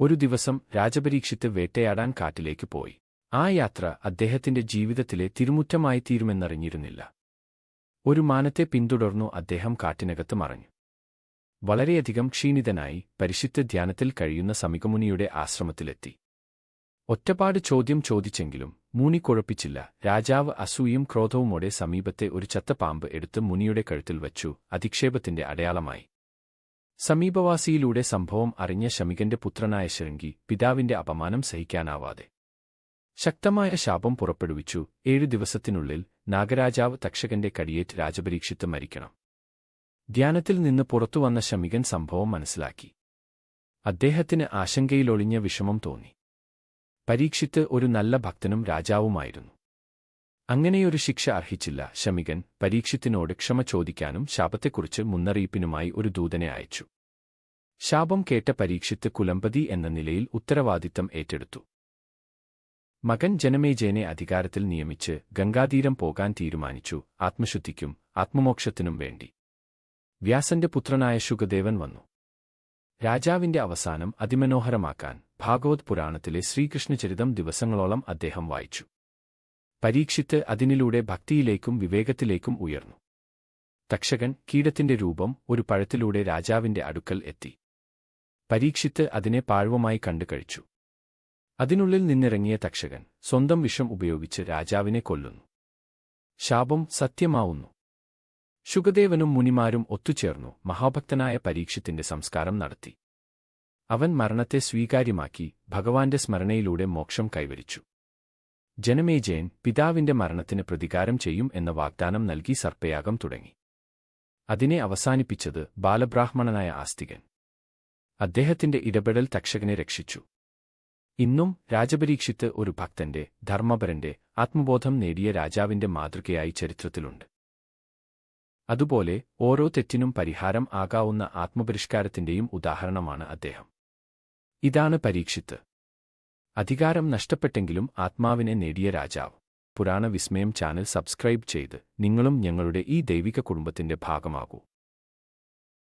ഒരു ദിവസം രാജപരീക്ഷിത്ത് വേട്ടയാടാൻ കാട്ടിലേക്ക് പോയി. ആ യാത്ര അദ്ദേഹത്തിന്റെ ജീവിതത്തിലെ തിരുമുറ്റമായി തീരുമെന്നറിഞ്ഞിരുന്നില്ല. ഒരു മാനത്തെ പിന്തുടർന്നു അദ്ദേഹം കാട്ടിനകത്ത് മറഞ്ഞു. വളരെയധികം ക്ഷീണിതനായി പരിശുദ്ധ ധ്യാനത്തിൽ കഴിയുന്ന സമികമുനിയുടെ ആശ്രമത്തിലെത്തി. ഒറ്റപ്പാട് ചോദ്യം ചോദിച്ചെങ്കിലും മൂണി കുഴപ്പിച്ചില്ല. രാജാവ് അസൂയും ക്രോധവുമോടെ സമീപത്തെ ഒരു ചത്ത പാമ്പ് എടുത്ത് മുനിയുടെ കഴുത്തിൽ വച്ചു. അധിക്ഷേപത്തിന്റെ അടയാളമായി. സമീപവാസിയിലൂടെ സംഭവം അറിഞ്ഞ ശമികന്റെ പുത്രനായ ശൃംഗി പിതാവിന്റെ അപമാനം സഹിക്കാനാവാതെ ശക്തമായ ശാപം പുറപ്പെടുവിച്ചു. ഏഴു ദിവസത്തിനുള്ളിൽ നാഗരാജാവ് തക്ഷകന്റെ കടിയേറ്റ് രാജപരീക്ഷിത്ത് മരിക്കണം. ധ്യാനത്തിൽ നിന്ന് പുറത്തുവന്ന ശമികൻ സംഭവം മനസ്സിലാക്കി. അദ്ദേഹത്തിന് ആശങ്കയിലൊളിഞ്ഞ വിഷമം തോന്നി. പരീക്ഷിത്ത് ഒരു നല്ല ഭക്തനും രാജാവുമായിരുന്നു. അങ്ങനെയൊരു ശിക്ഷ അർഹിച്ചില്ല. ശമികൻ പരീക്ഷിത്തിനോട് ക്ഷമ ചോദിക്കാനും ശാപത്തെക്കുറിച്ച് മുന്നറിയിപ്പിനുമായി ഒരു ദൂതനെ അയച്ചു. ശാപം കേട്ട പരീക്ഷിത്ത് കുലമ്പതി എന്ന നിലയിൽ ഉത്തരവാദിത്തം ഏറ്റെടുത്തു. മകൻ ജനമേജയനെ അധികാരത്തിൽ നിയമിച്ച് ഗംഗാതീരം പോകാൻ തീരുമാനിച്ചു. ആത്മശുദ്ധിക്കും ആത്മമോക്ഷത്തിനും വേണ്ടി. വ്യാസന്റെ പുത്രനായ ശുഗദേവൻ വന്നു. രാജാവിന്റെ അവസാനം അതിമനോഹരമാക്കാൻ ഭാഗവത് പുരാണത്തിലെ ശ്രീകൃഷ്ണചരിതം ദിവസങ്ങളോളം അദ്ദേഹം വായിച്ചു. പരീക്ഷിത്ത് അതിനിലൂടെ ഭക്തിയിലേക്കും വിവേകത്തിലേക്കും ഉയർന്നു. തക്ഷകൻ കീടത്തിന്റെ രൂപം ഒരു പഴത്തിലൂടെ രാജാവിന്റെ അടുക്കൽ എത്തി. പരീക്ഷിത്ത് അതിനെ പാഴ്വമായി കണ്ടു കഴിച്ചു. അതിനുള്ളിൽ നിന്നിറങ്ങിയ തക്ഷകൻ സ്വന്തം വിഷം ഉപയോഗിച്ച് രാജാവിനെ കൊല്ലുന്നു. ശാപം സത്യമാവുന്നു. ശുഗദേവനും മുനിമാരും ഒത്തുചേർന്നു മഹാഭക്തനായ പരീക്ഷത്തിന്റെ സംസ്കാരം നടത്തി. അവൻ മരണത്തെ സ്വീകാര്യമാക്കി ഭഗവാന്റെ സ്മരണയിലൂടെ മോക്ഷം കൈവരിച്ചു. ജനമേജയൻ പിതാവിന്റെ മരണത്തിന് പ്രതികാരം ചെയ്യും എന്ന വാഗ്ദാനം നൽകി സർപ്പയാഗം തുടങ്ങി. അതിനെ അവസാനിപ്പിച്ചത് ബാലബ്രാഹ്മണനായ ആസ്തികൻ. അദ്ദേഹത്തിന്റെ ഇടപെടൽ തക്ഷകനെ രക്ഷിച്ചു. ഇന്നും രാജപരീക്ഷിത്ത് ഒരു ഭക്തന്റെ ധർമ്മപരന്റെ ആത്മബോധം നേടിയ രാജാവിന്റെ മാതൃകയായി ചരിത്രത്തിലുണ്ട്. അതുപോലെ ഓരോ തെറ്റിനും പരിഹാരം ആകാവുന്ന ആത്മപരിഷ്കാരത്തിന്റെയും ഉദാഹരണമാണ് അദ്ദേഹം. ഇതാണ് പരീക്ഷിത്ത്. അധികാരം നഷ്ടപ്പെട്ടെങ്കിലും ആത്മാവിനെ നേടിയ രാജാവ്. പുരാണ വിസ്മയം ചാനൽ സബ്സ്ക്രൈബ് ചെയ്ത് നിങ്ങളും ഞങ്ങളുടെ ഈ ദൈവിക കുടുംബത്തിന്റെ ഭാഗമാകൂ.